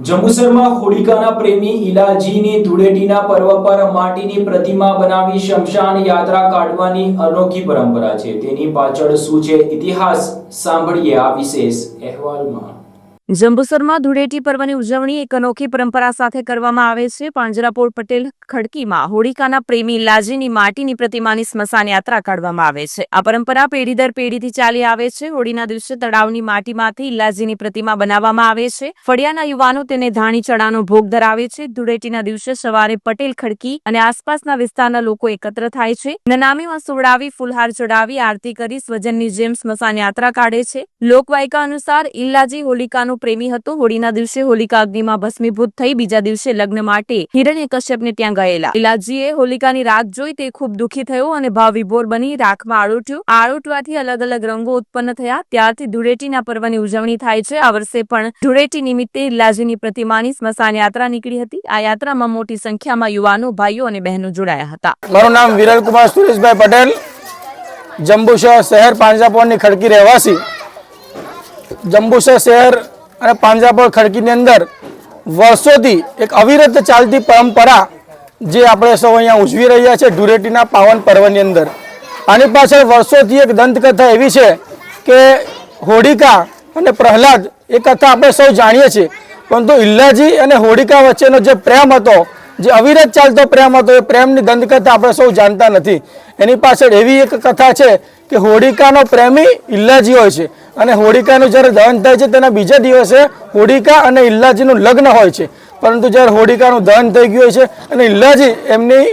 જંબુસરમાં હોળિકાના પ્રેમી ઇલાજીની ધૂળેટીના પર્વ પર માટીની પ્રતિમા બનાવી શમશાન યાત્રા કાઢવાની અનોખી પરંપરા છે. તેની પાછળ શું છે ઇતિહાસ? સાંભળીએ આ વિશેષ અહેવાલમાં. જંબુસરમાં ધૂળેટી પર્વની ઉજવણી એક અનોખી પરંપરા સાથે કરવામાં આવે છે. પાંજરાપોળ પટેલ ખડકીમાં હોળિકાના પ્રેમી લાજીની માટીની પ્રતિમાની સ્મશાન યાત્રા કાઢવામાં આવે છે. આ પરંપરા પેઢી દર પેઢીથી ચાલી આવે છે. હોળીના દિવસે તળાવની માટીમાંથી ઇલાજીની પ્રતિમા બનાવવામાં આવે છે. ફળિયાના યુવાનો તેને ધાણી ચડાનો ભોગ ધરાવે છે. ધૂળેટીના દિવસે સવારે પટેલ ખડકી અને આસપાસના વિસ્તારના લોકો એકત્ર થાય છે. નનામીમાં સોડાવી ફુલહાર ચડાવી આરતી કરી, સ્વજનની જેમ સ્મશાન યાત્રા કાઢે છે. લોકવાયકા અનુસાર ઇલ્લાજી હોલિકાનો પ્રેમી હતો. હોળીના દિવસે હોલિકા અગ્નિમાં ભસ્મીભૂત થઈ બીજા દિવસે લગ્ન માટે હિરણ્ય કશ્યપને ત્યાં ગયેલા. લીલાજીએ હોલિકાની રાત જોઈ તે ખૂબ દુઃખી થયો અને ભાવ વિભોર બની રાખમાં આળોટ્યું આળોટવાથી અલગ અલગ રંગો ઉત્પન્ન થયા. ત્યારથી ધૂળેટીના પર્વની ઉજવણી થાય છે. આ વર્ષે પણ ધૂળેટી નિમિત્તે લીલાજીની પ્રતિમાની સ્મશાન યાત્રા નીકળી હતી. આ યાત્રામાં મોટી સંખ્યામાં યુવાનો, ભાઈઓ અને બહેનો જોડાયા હતા. મારું નામ વિરલકુમાર સુરેશભાઈ પટેલ. જંબુસર શહેર પાંજરાપોળની ખડકી રહેવાસી. જંબુસર શહેર અને પાંજરાપોળ ખડકીની અંદર વર્ષોથી એક અવિરત ચાલતી પરંપરા જે આપણે સૌ અહીંયા ઉજવી રહ્યા છે ધૂળેટીના પાવન પર્વની અંદર. આની પાછળ વર્ષોથી એક દંતકથા એવી છે કે હોડિકા અને પ્રહલાદ એ કથા આપણે સૌ જાણીએ છીએ. પરંતુ ઇલ્લાજી અને હોડિકા વચ્ચેનો જે પ્રેમ હતો જે અવિરત ચાલતો પ્રેમ હતો, એ પ્રેમની દંતકથા આપણે સૌ જાણતા નથી. એની પાછળ એવી એક કથા છે કે હોડિકાનો પ્રેમી ઇલ્લાજી હોય છે. અને હોડિકાનું જ્યારે દહન થાય છે, તેના બીજા દિવસે હોડિકા અને ઇલ્લાજીનું લગ્ન હોય છે. પરંતુ જ્યારે હોડિકાનું દહન થઈ ગયું હોય છે અને ઇલ્લાજી એમની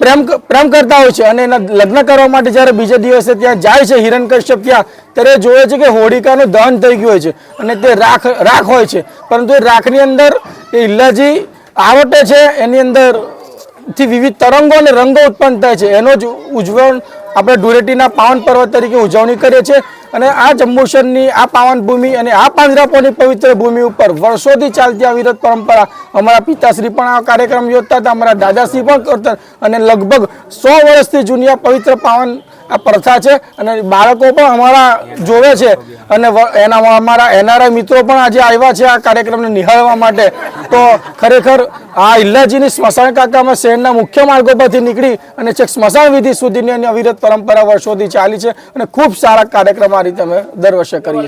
પ્રેમ પ્રેમ કરતા હોય છે અને એના લગ્ન કરવા માટે જ્યારે બીજા દિવસે ત્યાં જાય છે હિરણકશ્યપ ત્યાં, ત્યારે જોવે છે કે હોડિકાનું દહન થઈ ગયું હોય છે અને તે રાખ રાખ હોય છે. પરંતુ એ રાખની અંદર એ ઇલ્લાજી આવટે છે, એની અંદરથી વિવિધ તરંગો અને રંગો ઉત્પન્ન થાય છે. એનો જ ઉજવણ આપણે ધૂળેટીના પાવન પર્વ તરીકે ઉજવણી કરીએ છીએ અને આ જંબુસરની આ પાવન ભૂમિ અને આ પાંજરાપોની પવિત્ર ભૂમિ ઉપર વર્ષોથી ચાલતી આ વિરત પરંપરા અમારા પિતાશ્રી પણ આ કાર્યક્રમ યોજતા હતા, અમારા દાદાશ્રી પણ કરતા અને લગભગ સો વર્ષથી જૂની પવિત્ર પાવન આ પ્રથા છે અને બાળકો પણ અમારા જોવે છે અને એના અમારા એનઆરઆઈ મિત્રો પણ આજે આવ્યા છે આ કાર્યક્રમને નિહાળવા માટે. તો ખરેખર આ ઇલ્લાજીની સ્મશાન કાકામાં શહેરના મુખ્ય માર્ગો પરથી નીકળી અને છેક સ્મશાન વિધિ સુધીની અવિરત પરંપરા વર્ષોથી ચાલી છે અને ખૂબ સારા કાર્યક્રમ આ રીતે અમે દર વર્ષે કરીએ